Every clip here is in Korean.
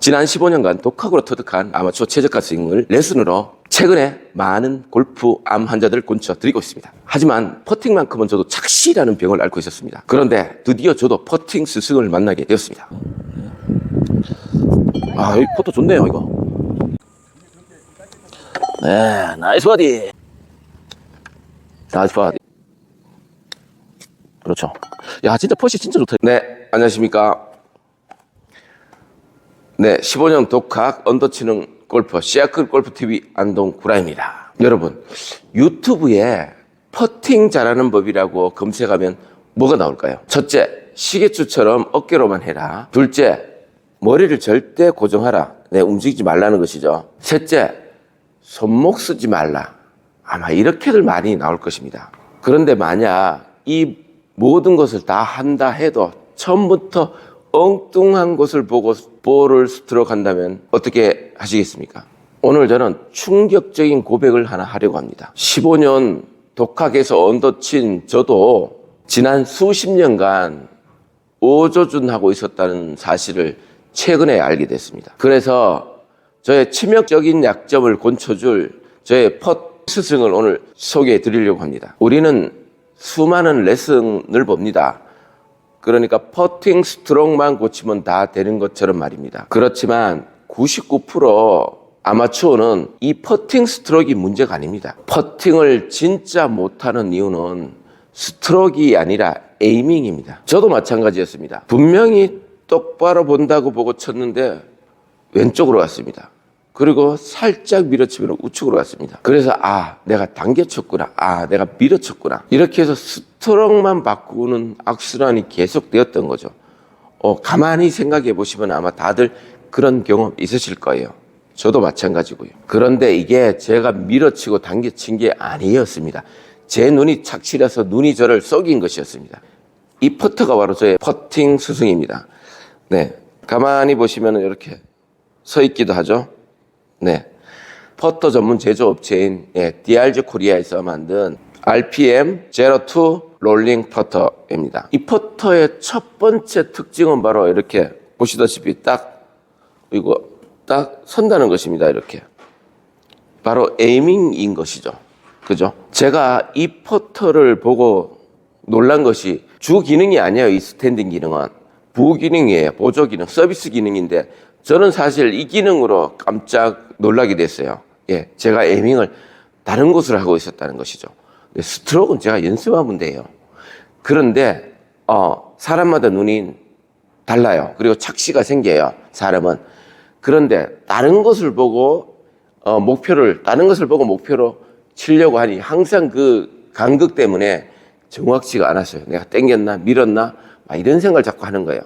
지난 15년간 독학으로 터득한 아마추어 최저가 스윙을 레슨으로 최근에 많은 골프 암 환자들을 곤쳐 드리고 있습니다. 하지만 퍼팅만큼은 저도 착시라는 병을 앓고 있었습니다. 그런데 드디어 저도 퍼팅 스승을 만나게 되었습니다. 아, 이 포토 좋네요, 이거. 네, 나이스 바디. 나이스 바디. 그렇죠. 야, 진짜 펫이 진짜 좋다. 네, 안녕하십니까. 네, 15년 독학 언더치는 골퍼 시아클 골프TV 안동 구라입니다. 여러분, 유튜브에 퍼팅 잘하는 법이라고 검색하면 뭐가 나올까요? 첫째, 시계추처럼 어깨로만 해라. 둘째, 머리를 절대 고정하라. 네, 움직이지 말라는 것이죠. 셋째, 손목 쓰지 말라. 아마 이렇게들 많이 나올 것입니다. 그런데 만약 이 모든 것을 다 한다 해도 처음부터 엉뚱한 것을 보고 스트로크 한다면 어떻게 하시겠습니까? 오늘 저는 충격적인 고백을 하나 하려고 합니다. 15년 독학에서 언더친 저도 지난 수십 년간 오조준하고 있었다는 사실을 최근에 알게 됐습니다. 그래서 저의 치명적인 약점을 곤쳐줄 저의 펫 스승을 오늘 소개해 드리려고 합니다. 우리는 수많은 레슨을 봅니다. 그러니까 퍼팅 스트로크만 고치면 다 되는 것처럼 말입니다. 그렇지만 99% 아마추어는 이 퍼팅 스트로크가 문제가 아닙니다. 퍼팅을 진짜 못하는 이유는 스트로크가 아니라 에이밍입니다. 저도 마찬가지였습니다. 분명히 똑바로 본다고 보고 쳤는데 왼쪽으로 갔습니다. 그리고 살짝 밀어치면 우측으로 갔습니다. 그래서 아 내가 당겨쳤구나. 아 내가 밀어쳤구나. 이렇게 해서 스트로크만 바꾸는 악순환이 계속되었던 거죠. 어, 가만히 생각해 보시면 아마 다들 그런 경험 있으실 거예요. 저도 마찬가지고요. 그런데 이게 제가 밀어치고 당겨친 게 아니었습니다. 제 눈이 착실해서 눈이 저를 속인 것이었습니다. 이 퍼터가 바로 저의 퍼팅 스승입니다. 네. 가만히 보시면 이렇게 서 있기도 하죠. 네. 퍼터 전문 제조업체인 예, DRG 코리아에서 만든 RPM 02 롤링 퍼터입니다. 이 퍼터의 첫 번째 특징은 바로 이렇게 보시다시피 딱 이거 딱 선다는 것입니다. 이렇게. 바로 에이밍인 것이죠. 그죠? 제가 이 퍼터를 보고 놀란 것이 주 기능이 아니에요. 이 스탠딩 기능은. 부기능이에요. 보조 기능, 서비스 기능인데 저는 사실 이 기능으로 깜짝 놀라게 됐어요. 예, 제가 에이밍을 다른 곳을 하고 있었다는 것이죠. 근데 스트로크는 제가 연습하면 돼요. 그런데 어, 사람마다 눈이 달라요. 그리고 착시가 생겨요. 사람은. 그런데 다른 것을 보고 어, 목표를 다른 것을 보고 목표로 치려고 하니 항상 그 간극 때문에 정확치가 않았어요. 내가 땡겼나 밀었나 막 이런 생각을 자꾸 하는 거예요.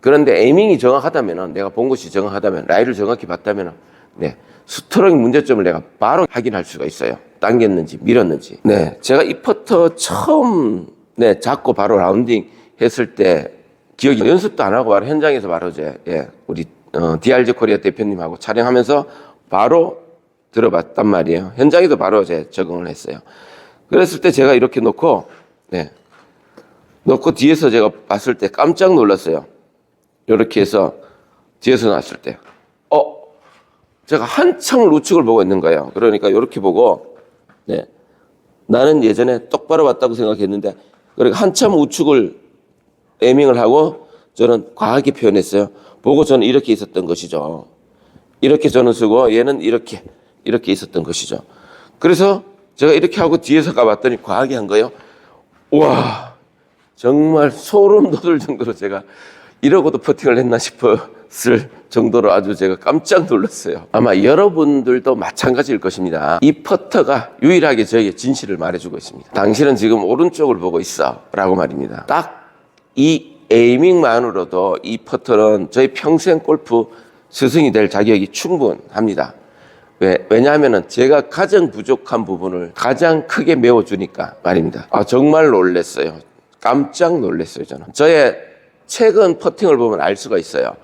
그런데 에이밍이 정확하다면 내가 본 것이 정확하다면 라이를 정확히 봤다면 네 스트로크 문제점을 내가 바로 확인할 수가 있어요. 당겼는지 밀었는지. 네 제가 이 퍼터 처음 네 잡고 바로 라운딩 했을 때 기억이 연습도 안 하고 바로 현장에서 바로 이제 예 우리 어, DRG 코리아 대표님하고 촬영하면서 바로 들어봤단 말이에요. 현장에도 바로 이제 적응을 했어요. 그랬을 때 제가 이렇게 놓고 네 놓고 뒤에서 제가 봤을 때 깜짝 놀랐어요. 이렇게 해서 뒤에서 나왔을 때, 어, 제가 한참 우측을 보고 있는 거예요. 그러니까 이렇게 보고, 네, 나는 예전에 똑바로 봤다고 생각했는데, 그러니까 한참 우측을 에밍을 하고 저는 과하게 표현했어요. 보고 저는 이렇게 있었던 것이죠. 이렇게 저는 쓰고 얘는 이렇게 이렇게 있었던 것이죠. 그래서 제가 이렇게 하고 뒤에서 가봤더니 과하게 한 거예요. 와 정말 소름 돋을 정도로 제가 이러고도 퍼팅을 했나 싶었을 정도로 아주 제가 깜짝 놀랐어요. 아마 여러분들도 마찬가지일 것입니다. 이 퍼터가 유일하게 저에게 진실을 말해주고 있습니다. 당신은 지금 오른쪽을 보고 있어. 라고 말입니다. 딱 이 에이밍만으로도 이 퍼터는 저희 평생 골프 스승이 될 자격이 충분합니다. 왜? 왜냐하면 제가 가장 부족한 부분을 가장 크게 메워주니까 말입니다. 아, 정말 놀랬어요. 깜짝 놀랐어요, 저는. 저의 최근 퍼팅을 보면 알 수가 있어요.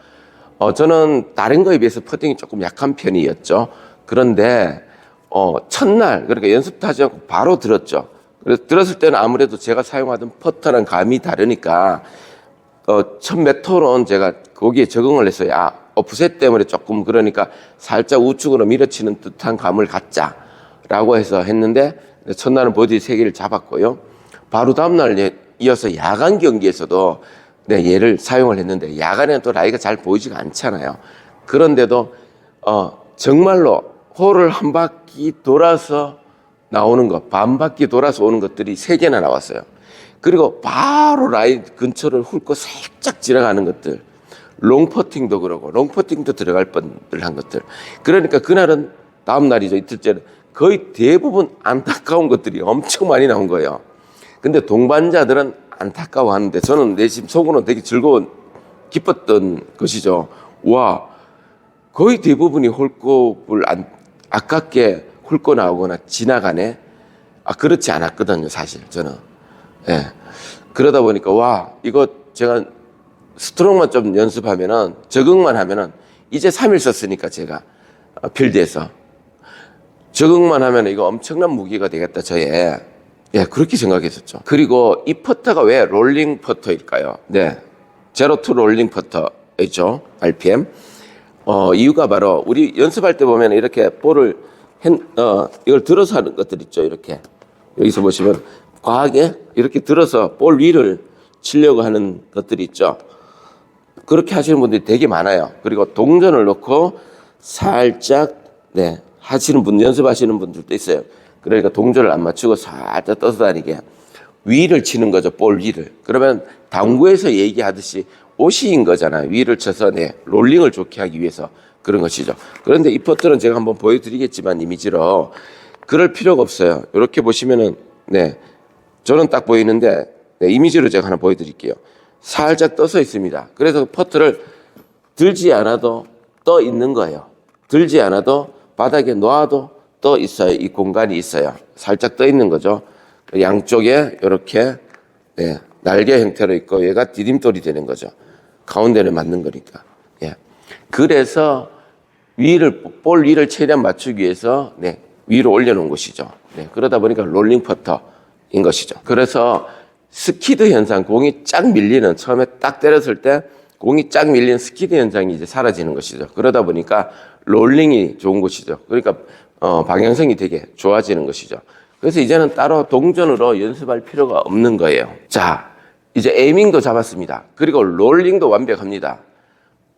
어, 저는 다른 거에 비해서 퍼팅이 조금 약한 편이었죠. 그런데, 어, 첫날, 그러니까 연습도 하지 않고 바로 들었죠. 그래서 들었을 때는 아무래도 제가 사용하던 퍼터랑 감이 다르니까, 어, 첫 메토는 제가 거기에 적응을 했어요. 아, 오프셋 때문에 조금 그러니까 살짝 우측으로 밀어치는 듯한 감을 갖자라고 해서 했는데 첫날은 버디 세 개를 잡았고요. 바로 다음날 이어서 야간 경기에서도 네, 얘를 사용을 했는데 야간에는 또 라이가 잘 보이지가 않잖아요. 그런데도 어, 정말로 홀을 한 바퀴 돌아서 나오는 것, 반 바퀴 돌아서 오는 것들이 세 개나 나왔어요. 그리고 바로 라인 근처를 훑고 살짝 지나가는 것들. 롱퍼팅도 그러고, 롱퍼팅도 들어갈 뻔한 것들. 그러니까 그날은 다음 날이죠. 이틀째는 거의 대부분 안타까운 것들이 엄청 많이 나온 거예요. 근데 동반자들은 안타까워하는데 저는 내심 속으로는 되게 즐거운, 기뻤던 것이죠. 와, 거의 대부분이 홀컵을 안, 아깝게 훑고 나오거나 지나가네. 아, 그렇지 않았거든요, 사실, 저는. 예. 그러다 보니까, 와, 이거 제가 스트로크만 좀 연습하면은, 적응만 하면은, 이제 3일 썼으니까 제가, 어, 필드에서. 적응만 하면 이거 엄청난 무기가 되겠다, 저의. 예, 그렇게 생각했었죠. 그리고 이 퍼터가 왜 롤링 퍼터일까요? 네. 제로 투 롤링 퍼터였죠. RPM. 어, 이유가 바로 우리 연습할 때 보면 이렇게 볼을 핸, 어, 이걸 들어서 하는 것들 있죠. 이렇게. 여기서 보시면 과하게 이렇게 들어서 볼 위를 치려고 하는 것들이 있죠. 그렇게 하시는 분들이 되게 많아요. 그리고 동전을 넣고 살짝, 네, 하시는 분, 연습하시는 분들도 있어요. 그러니까 동전을 안 맞추고 살짝 떠서 다니게 위를 치는 거죠. 볼 위를. 그러면 당구에서 얘기하듯이 오시인 거잖아요. 위를 쳐서 네, 롤링을 좋게 하기 위해서 그런 것이죠. 그런데 이 퍼트는 제가 한번 보여드리겠지만 이미지로 그럴 필요가 없어요. 이렇게 보시면은 네, 저는 딱 보이는데 네, 이미지로 제가 하나 보여드릴게요. 살짝 떠서 있습니다. 그래서 퍼트를 들지 않아도 떠 있는 거예요. 들지 않아도 바닥에 놓아도 떠 있어요. 이 공간이 있어요. 살짝 떠 있는 거죠. 양쪽에 이렇게 네, 날개 형태로 있고 얘가 디딤돌이 되는 거죠. 가운데를 맞는 거니까. 예. 그래서 위를 볼 위를 최대한 맞추기 위해서 네, 위로 올려놓은 것이죠. 네, 그러다 보니까 롤링 퍼터인 것이죠. 그래서 스키드 현상, 공이 쫙 밀리는 처음에 딱 때렸을 때 공이 쫙 밀리는 스키드 현상이 이제 사라지는 것이죠. 그러다 보니까 롤링이 좋은 것이죠. 그러니까 어, 방향성이 되게 좋아지는 것이죠. 그래서 이제는 따로 동전으로 연습할 필요가 없는 거예요. 자, 이제 에이밍도 잡았습니다. 그리고 롤링도 완벽합니다.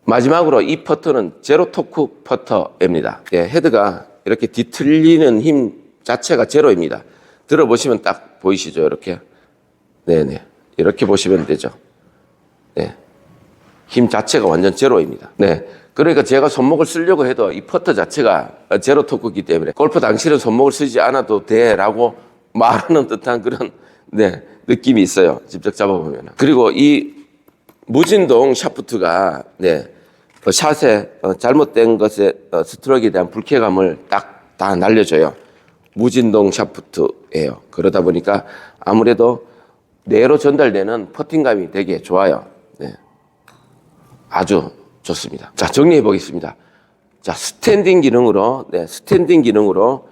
마지막으로 이 퍼터는 제로 토크 퍼터입니다. 예, 헤드가 이렇게 뒤틀리는 힘 자체가 제로입니다. 들어보시면 딱 보이시죠? 이렇게. 네네. 이렇게 보시면 되죠. 네. 힘 자체가 완전 제로입니다. 네. 그러니까 제가 손목을 쓰려고 해도 이 퍼터 자체가 제로 토크이기 때문에 골프 당시는 손목을 쓰지 않아도 돼라고 말하는 듯한 그런 네, 느낌이 있어요. 직접 잡아보면. 그리고 이 무진동 샤프트가 네, 어, 샷에 어, 잘못된 것에 어, 스트로크에 대한 불쾌감을 딱 다 날려줘요. 무진동 샤프트예요. 그러다 보니까 아무래도 내로 전달되는 퍼팅감이 되게 좋아요. 네. 아주 좋습니다. 자, 정리해 보겠습니다. 자, 스탠딩 기능으로, 네, 스탠딩 기능으로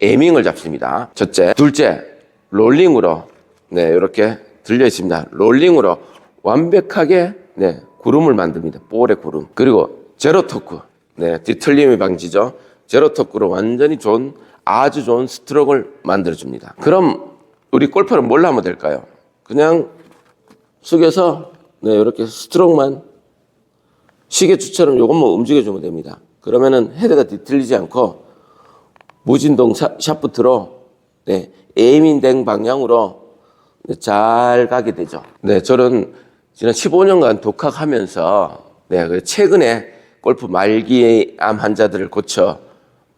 에밍을 잡습니다. 첫째. 둘째, 롤링으로, 네, 이렇게 들려 있습니다. 롤링으로 완벽하게, 네, 구름을 만듭니다. 볼의 구름. 그리고 제로 토크. 네, 뒤틀림의 방지죠. 제로 토크로 완전히 좋은, 아주 좋은 스트로크를 만들어줍니다. 그럼 우리 골퍼는 뭘 하면 될까요? 그냥 숙여서, 네, 이렇게 스트로크만 시계추처럼 요것만 움직여주면 됩니다. 그러면은 헤드가 뒤틀리지 않고 무진동 샤, 샤프트로 네, 에이밍된 방향으로 네, 잘 가게 되죠. 네, 저는 지난 15년간 독학하면서 네, 그 최근에 골프 말기암 환자들을 고쳐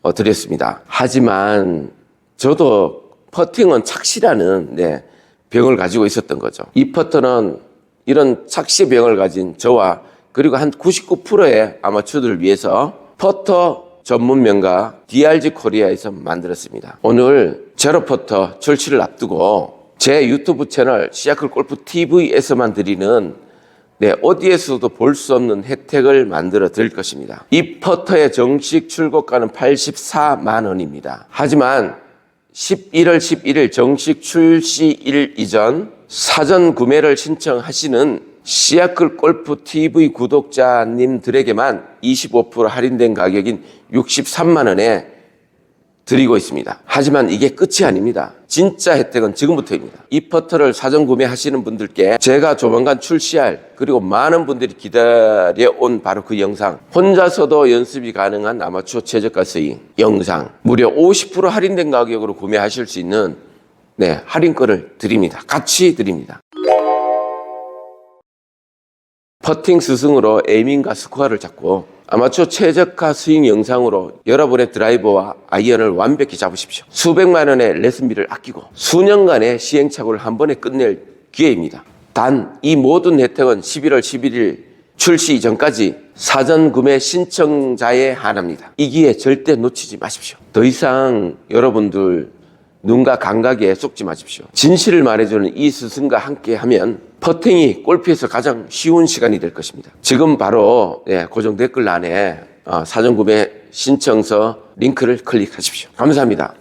어, 드렸습니다. 하지만 저도 퍼팅은 착시라는 네, 병을 가지고 있었던 거죠. 이 퍼터는 이런 착시 병을 가진 저와 그리고 한 99%의 아마추어들을 위해서 퍼터 전문 명가 DRG 코리아에서 만들었습니다. 오늘 제로 퍼터 출시를 앞두고 제 유튜브 채널 시아클 골프 TV에서만 드리는 네, 어디에서도 볼 수 없는 혜택을 만들어 드릴 것입니다. 이 퍼터의 정식 출고가는 84만 원입니다. 하지만 11월 11일 정식 출시일 이전 사전 구매를 신청하시는 시아클 골프 TV 구독자님들에게만 25% 할인된 가격인 63만 원에 드리고 있습니다. 하지만 이게 끝이 아닙니다. 진짜 혜택은 지금부터입니다. 이 퍼터를 사전 구매하시는 분들께 제가 조만간 출시할 그리고 많은 분들이 기다려온 바로 그 영상 혼자서도 연습이 가능한 아마추어 최저가 스윙 영상 무려 50% 할인된 가격으로 구매하실 수 있는 네, 할인권을 드립니다. 같이 드립니다. 퍼팅 스승으로 에이밍과 스코어를 잡고 아마추어 최저가 스윙 영상으로 여러분의 드라이버와 아이언을 완벽히 잡으십시오. 수백만 원의 레슨비를 아끼고 수년간의 시행착오를 한 번에 끝낼 기회입니다. 단 이 모든 혜택은 11월 11일 출시 이전까지 사전 구매 신청자에 한합니다. 이 기회 절대 놓치지 마십시오. 더 이상 여러분들 눈과 감각에 속지 마십시오. 진실을 말해주는 이 스승과 함께 하면 퍼팅이 골프에서 가장 쉬운 시간이 될 것입니다. 지금 바로 예, 고정 댓글란에 어, 사전 구매 신청서 링크를 클릭하십시오. 감사합니다.